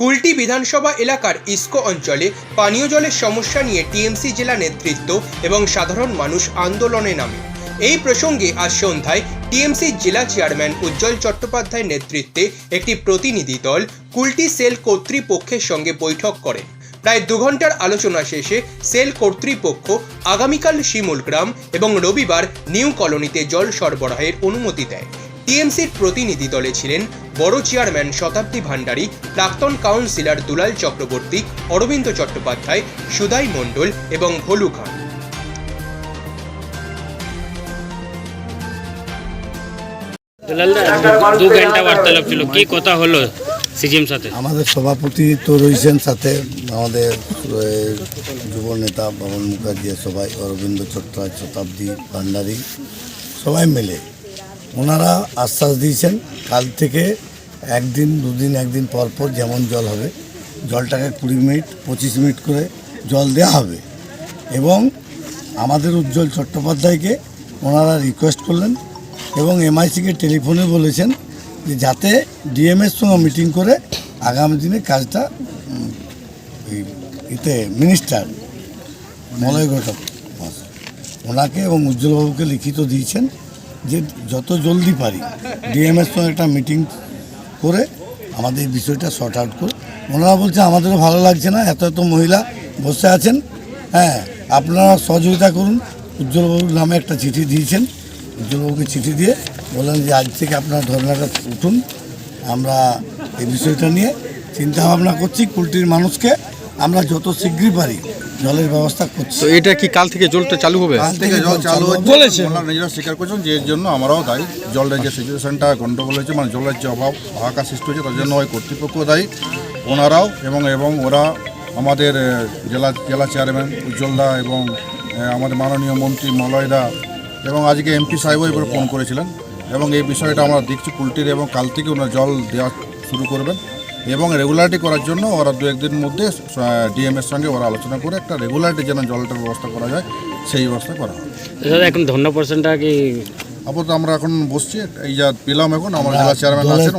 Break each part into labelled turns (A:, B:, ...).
A: কুলটি বিধানসভা এলাকার ইস্কো অঞ্চলে পানীয় জলের সমস্যা নিয়ে টিএমসি জেলা নেতৃত্ব এবং সাধারণ মানুষ আন্দোলনে নামে। এই প্রসঙ্গে আজ সন্ধ্যায় টিএমসি জেলা চেয়ারম্যান উজ্জ্বল চট্টোপাধ্যায়ের নেতৃত্বে একটি প্রতিনিধি দল কুলটি সেল কর্তৃপক্ষের সঙ্গে বৈঠক করেন। প্রায় দু ঘণ্টার আলোচনা শেষে সেল কর্তৃপক্ষ আগামীকাল শিমুলগ্রাম এবং রবিবার নিউ কলোনিতে জল সরবরাহের অনুমতি দেয়। টিএমসির প্রতিনিধি দলে ছিলেন বড় চেয়ারম্যান শতাব্দী ভান্ডারী প্রাক্তন কাউন্সিলর দুলাল চক্রবর্তী অরবিন্দ চট্টোপাধ্যায় সুদাই মণ্ডল এবং ভোলু খান।
B: দু ঘণ্টা বার্তালাপ ছিল। কি কথা হলো সিজিএম সাথে?
C: আমাদের সভাপতি তো রয়েছেন সাথে। আমাদের যুব নেতা বাবন মুখার্জি সবাই অরবিন্দ চট্টোপাধ্যায় শতাব্দী ভান্ডারী সবাই মিলে। ওনারা আশ্বাস দিয়েছেন, কাল থেকে একদিন, দুদিন, একদিন পর পর যেমন জল হবে, জলটাকে কুড়ি মিনিট, পঁচিশ মিনিট করে জল দেওয়া হবে। এবং আমাদের উজ্জ্বল চট্টোপাধ্যায়কে ওনারা রিকোয়েস্ট করলেন এবং এমআইসিকে টেলিফোনে বলেছেন যে যাতে ডিএমএর সঙ্গে মিটিং করে আগামী দিনে কাজটা এতে মিনিস্টার মলয় ঘটক ওনাকে এবং উজ্জ্বলবাবুকে লিখিত দিয়েছেন। যে যত জলদি পারি ডিএমএর সঙ্গে একটা মিটিং করে আমাদের এই বিষয়টা শর্ট আউট করে। ওনারা বলছে, আমাদেরও ভালো লাগছে না, এত এত মহিলা বসে আছেন। হ্যাঁ আপনারা সহযোগিতা করুন। উজ্জ্বলবাবুর নামে একটা চিঠি দিয়েছেন। উজ্জ্বলবাবুকে চিঠি দিয়ে বললেন যে, আজ থেকে আপনার ধর্নাটা উঠুন। আমরা এই বিষয়টা নিয়ে চিন্তা ভাবনা করছি। কুলটির মানুষকে আমরা যত শীঘ্রই পারি জলের ব্যবস্থা করছি।
D: তো এটা কি কাল থেকে জলটা চালু হবে?
C: কাল
E: থেকে জল চালু হচ্ছে।
C: বলেছে।
E: ওনারা নিজেরা স্বীকার করছেন যে এর জন্য আমরাও দায়ী। জলের যে সিচুয়েশনটা গন্ডগোল হয়েছে মানে জলের যে অভাব হাহাকার সৃষ্টি হয়েছে তার জন্য ওই কর্তৃপক্ষ দায়ী। ওনারাও এবং এবং ওরা আমাদের জেলা জেলা চেয়ারম্যান উজ্জ্বলদা এবং আমাদের মাননীয় মন্ত্রী মলয়দা এবং আজকে এমপি সাহেবও এবার ফোন করেছিলেন। এবং এই বিষয়টা আমরা দেখছি পুলটির এবং কাল থেকে ওনারা জল দেওয়া শুরু করবেন। এবং রেগুলারিটি করার জন্য ওরা দু একদিন মধ্যে ডিএমের সঙ্গে ওরা আলোচনা করে একটা রেগুলারিটি যেন জলটার ব্যবস্থা করা যায় সেই ব্যবস্থা করা হবে
B: এখন ধন্য পার্সেন্টটা কি?
E: আপাতত আমরা এখন বসছি এই যা পেলাম এখন আমার জেলা চেয়ারম্যান আছেন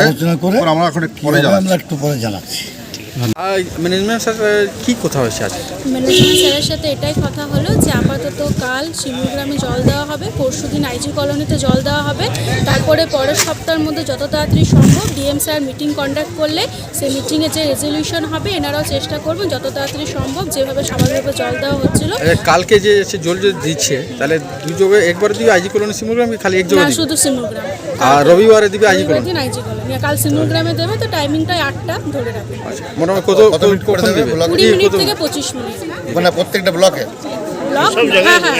E: আলোচনা করে আমরা এখন একটু পরে
C: কীভাবে জানাচ্ছি
D: ম্যানেজমেন্ট সাথে কি কথা হয়েছে আজ?
F: ম্যানেজমেন্ট স্যারের সাথে এটাই কথা হলো যে আপাতত কাল শিমুলগ্রামে জল দেওয়া হবে পরশু দিন আইজি কলোনিতে জল দেওয়া হবে তারপরে পরের সপ্তাহের মধ্যে যত তাড়াতাড়ি সম্ভব ডিএম স্যার মিটিং কন্ডাক্ট করলে সেই মিটিংয়ে যে রেজলিউশন হবে এনারাও চেষ্টা করবেন যত তাড়াতাড়ি সম্ভব যেভাবে স্বাভাবিকভাবে জল দেওয়া হচ্ছিল।
D: কালকে যে সে জল যে দিচ্ছে তাহলে দু জায়গায় একবার দিবে আইজি কলোনি শিমুলগ্রাম খালি এক
F: শুধু শিমুলগ্রাম
D: আর রবিবারে দিবে আইজি কলোনি?
F: IG colony. আর কাল শিমুলগ্রামে দেবে তো টাইমিংটাই আটটা ধরে রাখবে
D: আচ্ছা মোটামুটি কত
E: কত মিনিট করে দেবে? ব্লক-
F: কুড়ি মিনিট থেকে পঁচিশ মিনিট
E: মানে প্রত্যেকটা ব্লকে
F: ব্লক হ্যাঁ হ্যাঁ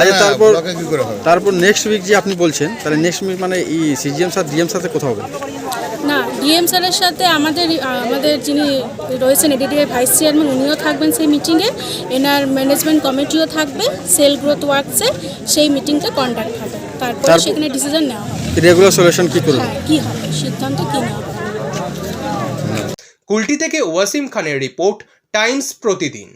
D: আচ্ছা তারপর
E: ব্লকে কি করে হবে?
D: তারপর নেক্সট উইক যে আপনি বলছেন তাহলে নেক্সট উইক মানে এই সিজিএম সাথে ডিএম সাথে কোথাও হবে?
F: না ডিএম স্যারের সাথে আমাদের আমাদের যিনি রয়েছেন এডিডিএর ভাইস চেয়ারম্যান উনিও থাকবেন সেই মিটিংয়ে এনার ম্যানেজমেন্ট কমিটিও থাকবে সেল গ্রোথ ওয়ার্কসে সেই মিটিংটা কন্ডাক্ট হবে। তারপরে সেখানে ডিসিশন নেওয়া হবে।
D: রেগুলার সলিউশন কি করবে?
F: হ্যাঁ কী হবে? সিদ্ধান্ত কী নেওয়া
A: কুলটি থেকে ওয়াসিম খানের রিপোর্ট টাইমস প্রতিদিন।